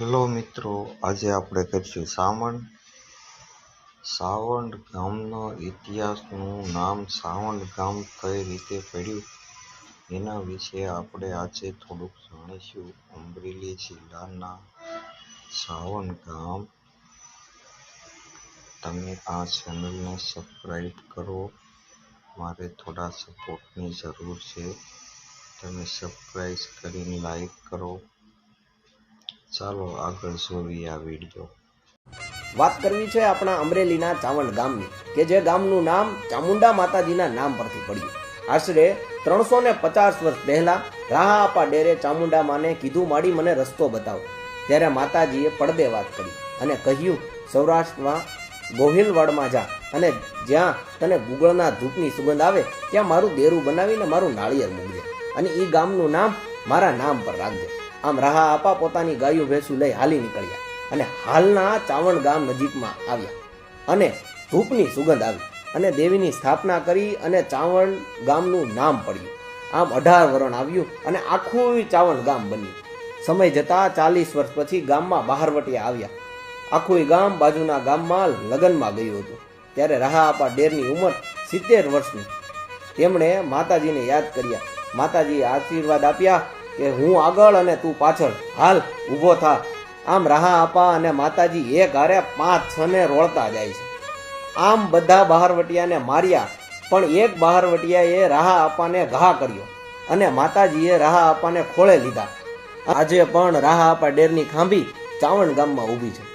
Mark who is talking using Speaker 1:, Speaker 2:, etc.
Speaker 1: Hello મિત્રો, આજે આપણે કરીશું સાવણ. સાવણ ગામનો ઇતિહાસનું નામ સાવણ ગામ કઈ રીતે પડ્યું? એના વિશે આપણે આજે થોડુંક જાણીશું. અમરેલી જિલ્લાના સાવણ ગામ. તમે આ ચેનલને સબસ્ક્રાઈબ કરો. મારે થોડા સપોર્ટની જરૂર છે. તમે સબસ્ક્રાઈબ કરીને લાઈક કરો. ચાલો આગળ જોઈએ આ વીડિયો
Speaker 2: વાત કરવી છે આપણા અમરેલીના ચાવંડ ગામની, કે જે ગામનું નામ ચામુંડા માતાજીના નામ પરથી પડ્યું. આશરે ત્રણસો ને પચાસ વર્ષ પહેલા રાહા આપા ડેરે ચામુંડા માને કીધું, માડી, મને રસ્તો બતાવો. ત્યારે માતાજીએ પડદે વાત કરી અને કહ્યું, સૌરાષ્ટ્રમાં ગોહિલવાડમાં જા અને જ્યાં તને ગુગળના ધૂપની સુગંધ આવે, ત્યાં મારું દેરું બનાવીને મારું નાળિયેર મૂકજે અને એ ગામનું નામ મારા નામ પર રાખજે. આમ રાહા આપા પોતાની ગાયું ભેંસું લઈ હાલી નીકળ્યા અને હાલના ચાવણ ગામ નજીકમાં આવ્યા. અને ધૂપની સુગંધ આવી અને દેવીની સ્થાપના કરી અને ચાવણ ગામનું નામ પડ્યું. આમ અઢાર વરણ આવ્યું અને આખું ચાવણ ગામ બન્યું. સમય જતાં ચાલીસ વર્ષ પછી ગામમાં બહારવટિયા આવ્યા. આખું ગામ બાજુના ગામમાં લગ્નમાં ગયું હતું. ત્યારે રાહા આપા ડેરની ઉંમર સિત્તેર વર્ષની. તેમણે માતાજીને યાદ કર્યા. માતાજીએ આશીર્વાદ આપ્યા કે હું આગળ અને તું પાછળ. હાલ, ઊભો થા. આમ રાહા, આપા અને માતાજી એક હારે પાંચ, છ ને રોળતા જાય છે. આમ બધા બહારવટિયાને માર્યા, પણ એક બહારવટિયાએ રાહા, આપાને ઘા કર્યો અને માતાજીએ રાહા, આપાને ખોળે લીધા. આજે પણ રાહા, આપા ડેરની ખાંભી ચાવણ ગામમાં ઊભી છે.